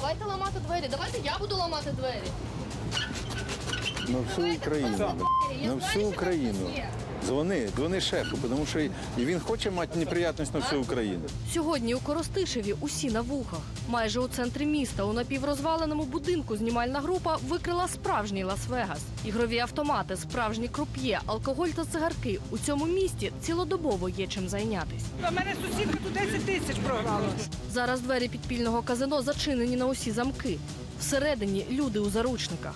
давайте ламати двері. Давайте я буду ламати двері. На всю Україну. На всю Україну. Дзвони, дзвони шефу, тому що і він хоче мати неприятність на всю Україну. Сьогодні у Коростишеві усі на вухах. Майже у центрі міста у напіврозваленому будинку знімальна група викрила справжній Лас-Вегас. Ігрові автомати, справжні круп'є, алкоголь та цигарки. У цьому місті цілодобово є чим зайнятись. У мене сусідка тут 10 тисяч програла. Зараз двері підпільного казино зачинені на усі замки. Всередині люди у заручниках.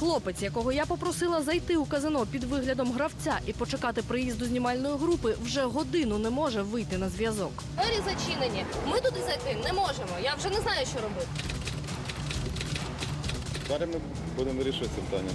Хлопець, якого я попросила зайти у казино під виглядом гравця і почекати приїзду знімальної групи, вже годину не може вийти на зв'язок. Двері зачинені. Ми туди зайти не можемо. Я вже не знаю, що робити. Зараз ми будемо вирішувати це питання.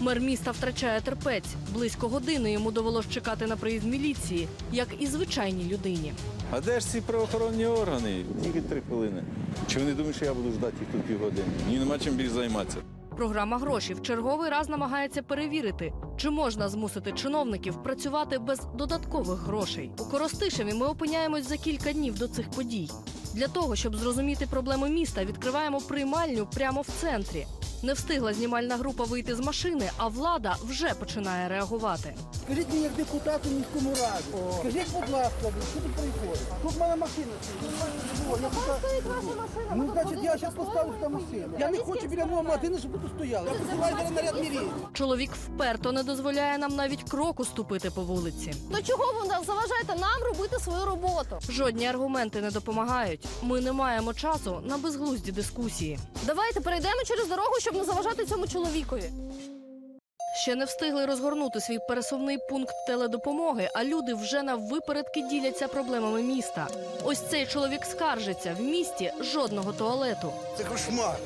Мер міста втрачає терпець. Близько години йому довелось чекати на приїзд міліції, як і звичайній людині. А де ж ці правоохоронні органи? Тільки три хвилини. Чи вони думають, що я буду ждати їх тут півгодини? Мені нема чим більше займатися. Програма гроші в черговий раз намагається перевірити, чи можна змусити чиновників працювати без додаткових грошей. У Коростишеві ми опиняємось за кілька днів до цих подій. Для того, щоб зрозуміти проблеми міста, відкриваємо приймальню прямо в центрі. Не встигла знімальна група вийти з машини, а влада вже починає реагувати. Скажіть мені як депутату міському раді. Скажіть, будь ласка, що тут відбувається? Тут в мене машина стоїть. Я пока- Ну, значить, я зараз поставлю сюди машину. Я не хочу біля мого магазину, щоб тут стояли. Я посилаю зараз наряд мірії. Чоловік вперто не дозволяє нам навіть кроку ступити по вулиці. То чого ви нам заважаєте нам робити свою роботу? Жодні аргументи не допомагають. Ми не маємо часу на безглузді дискусії. Давайте перейдемо через дорогу, щоб не заважати цьому чоловікові. Ще не встигли розгорнути свій пересувний пункт теледопомоги, а люди вже на випередки діляться проблемами міста. Ось цей чоловік скаржиться в місті жодного туалету. Це кошмар.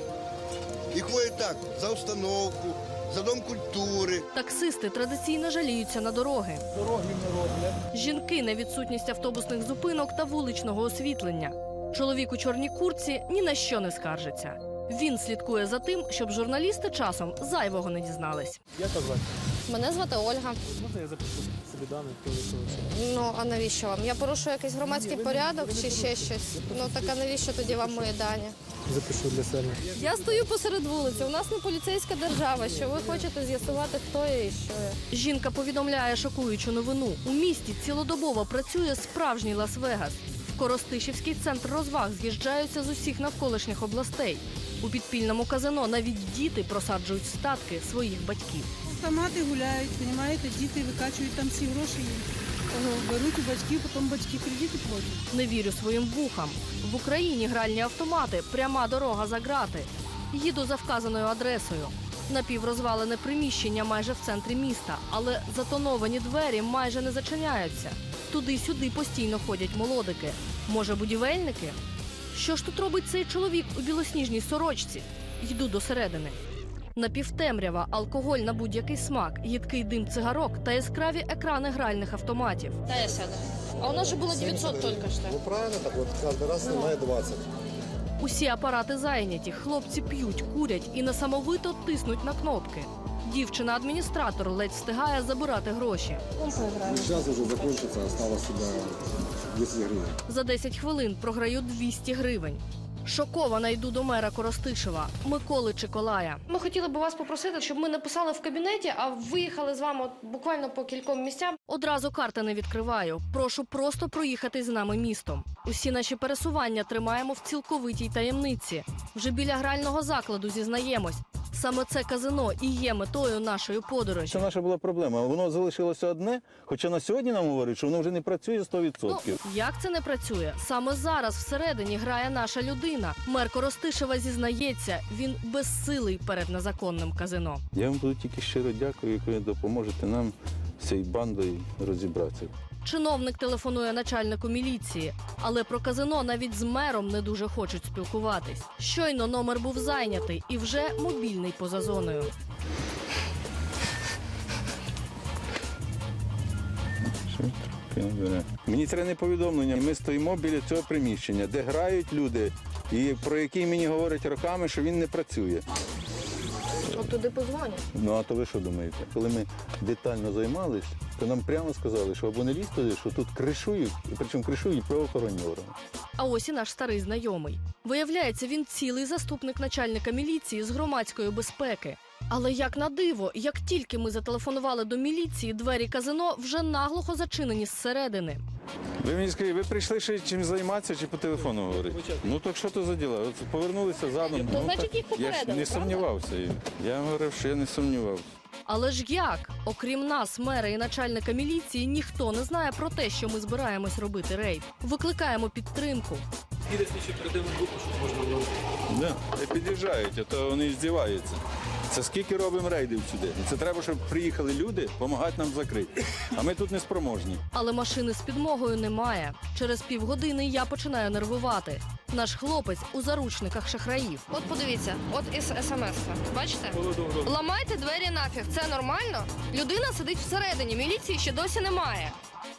І ходять так за установку, за дом культури. Таксисти традиційно жаліються на дороги. Дороги не роблять. Жінки на відсутність автобусних зупинок та вуличного освітлення. Чоловік у чорній курці ні на що не скаржиться. Він слідкує за тим, щоб журналісти часом зайвого не дізнались. Як вас звати? Мене звати Ольга. Можна я запишу собі дані? Ну а навіщо вам? Я порушую якийсь громадський порядок чи ще щось. Ну так а навіщо тоді вам мої дані? Запишу для себе. Я стою посеред вулиці. У нас не поліцейська держава. Що ви хочете з'ясувати, хто я і що я? Жінка повідомляє шокуючу новину. У місті цілодобово працює справжній Лас-Вегас. В Коростишівський центр розваг з'їжджаються з усіх навколишніх областей. У підпільному казино навіть діти просаджують статки своїх батьків. Автомати гуляють, розумієте, діти викачують там всі гроші. Беруть у батьків, потім батьки кредити платять. Не вірю своїм вухам. В Україні гральні автомати, пряма дорога за грати. Їду за вказаною адресою. Напіврозвалене приміщення майже в центрі міста, але затоновані двері майже не зачиняються. Туди-сюди постійно ходять молодики. Може, будівельники? Що ж тут робить цей чоловік у білосніжній сорочці? Йду до середини. Напівтемрява, алкоголь на будь-який смак, їдкий дим цигарок та яскраві екрани гральних автоматів. Та я сяду. А у нас же було 900 тільки що. Ну правильно, так вот каждый раз снимает 20. Усі апарати зайняті, хлопці п'ють, курять і несамовито тиснуть на кнопки. Дівчина-адміністратор ледь встигає забирати гроші. Сейчас уже закончится, осталось сюда 10 гривен. За 10 хвилин програю 200 гривень. Шокована йду до мера Коростишева Миколи Чиколая. Ми хотіли б вас попросити, щоб ми написали в кабінеті, а виїхали з вами буквально по кільком місцям. Одразу карти не відкриваю. Прошу просто проїхати з нами містом. Усі наші пересування тримаємо в цілковитій таємниці. Вже біля грального закладу зізнаємось. Саме це казино і є метою нашої подорожі. Це наша була проблема. Воно залишилося одне, хоча на сьогодні нам говорять, що воно вже не працює 100%. Ну, як це не працює? Саме зараз всередині грає наша людина. Мер Коростишева зізнається, він безсилий перед незаконним казино. Я вам буду тільки щиро дякую, як ви допоможете нам цією бандою розібратися. Чиновник телефонує начальнику міліції, але про казино навіть з мером не дуже хочуть спілкуватись. Щойно номер був зайнятий і вже мобільний поза зоною. Мені треба не повідомлення. Ми стоїмо біля цього приміщення, де грають люди, і про який мені говорять роками, що він не працює. От туди позвонять. Ну а то ви що думаєте? Коли ми детально займались, то нам прямо сказали, що або не лізь туди, що тут кришують, і причому кришують правоохоронні органи. А ось і наш старий знайомий. Виявляється, він цілий заступник начальника міліції з громадської безпеки. Але як на диво, як тільки ми зателефонували до міліції, двері казино вже наглухо зачинені зсередини. Ви мені скажіть, ви прийшли ще чим займатися чи по телефону говорити? Ну так що то за діла? От повернулися задом. То ну, значить, так, їх я ж попередили, не правда? сумнівався. Я говорив, що я не сумнівався. Але ж як? Окрім нас, мера і начальника міліції, ніхто не знає про те, що ми збираємось робити рейд. Викликаємо підтримку. Піде слідчі оперативну групу, щоб можна було. Да. Під'їжджають, а то вони здіваються. Це скільки робимо рейдів сюди? І це треба, щоб приїхали люди, допомагати нам закрити. А ми тут не спроможні. Але машини з підмогою немає. Через півгодини я починаю нервувати. Наш хлопець у заручниках шахраїв. От подивіться, от із смс. Бачите? Ламайте двері нафіг. Це нормально? Людина сидить всередині, міліції ще досі немає.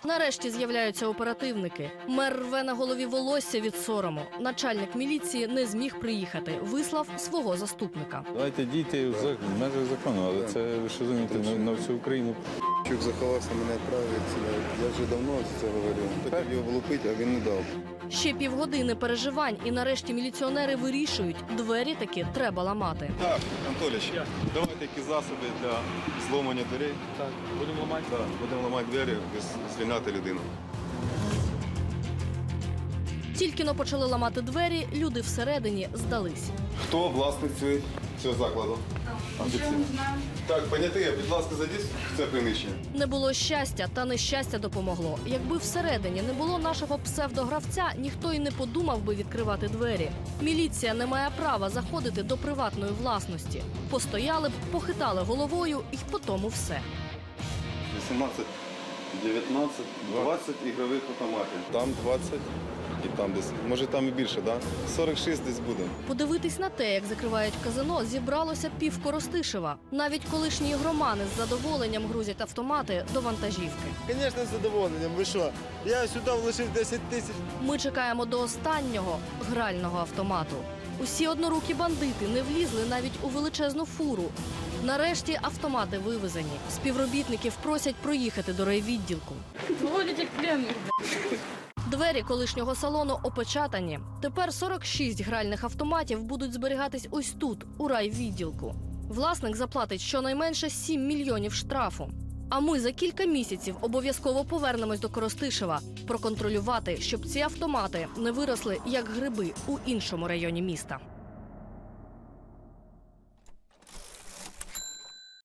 Нарешті з'являються оперативники. Мер рве на голові волосся від сорому. Начальник міліції не зміг приїхати, вислав свого заступника. Давайте діти в за- в межах закону, але це ви ж розумієте, на, на всю Україну. Чук заховався, мене відправити. Я вже давно це говорив. Хотів його влупити, а він не дав. Ще півгодини переживань, і нарешті міліціонери вирішують, двері таки треба ламати. Так, Анатолійович, давайте які засоби для зломання дверей. Так, будемо ламати. Так, будемо ламати двері, звільняти людину. Тільки но почали ламати двері, люди всередині здались. Хто власник цього, закладу? Офіційно. Так, поняти, будь ласка, зайдіть в це приміщення. Не було щастя, та нещастя допомогло. Якби всередині не було нашого псевдогравця, ніхто й не подумав би відкривати двері. Міліція не має права заходити до приватної власності. Постояли б, похитали головою, і по тому все. 18, 19, 20 ігрових автоматів. Там 20 і там десь. Може там і більше? Да? 46 десь буде. Подивитись на те, як закривають казино, зібралося пів Коростишева. Навіть колишні ігромани з задоволенням грузять автомати до вантажівки. Звісно, з задоволенням. Ви що? Я сюди влишив 10 тисяч. Ми чекаємо до останнього грального автомату. Усі однорукі бандити не влізли навіть у величезну фуру. Нарешті автомати вивезені. Співробітників просять проїхати до райвідділку. Водять як пленних. Двері колишнього салону опечатані. Тепер 46 гральних автоматів будуть зберігатись ось тут, у райвідділку. Власник заплатить щонайменше 7 мільйонів штрафу. А ми за кілька місяців обов'язково повернемось до Коростишева проконтролювати, щоб ці автомати не виросли як гриби у іншому районі міста.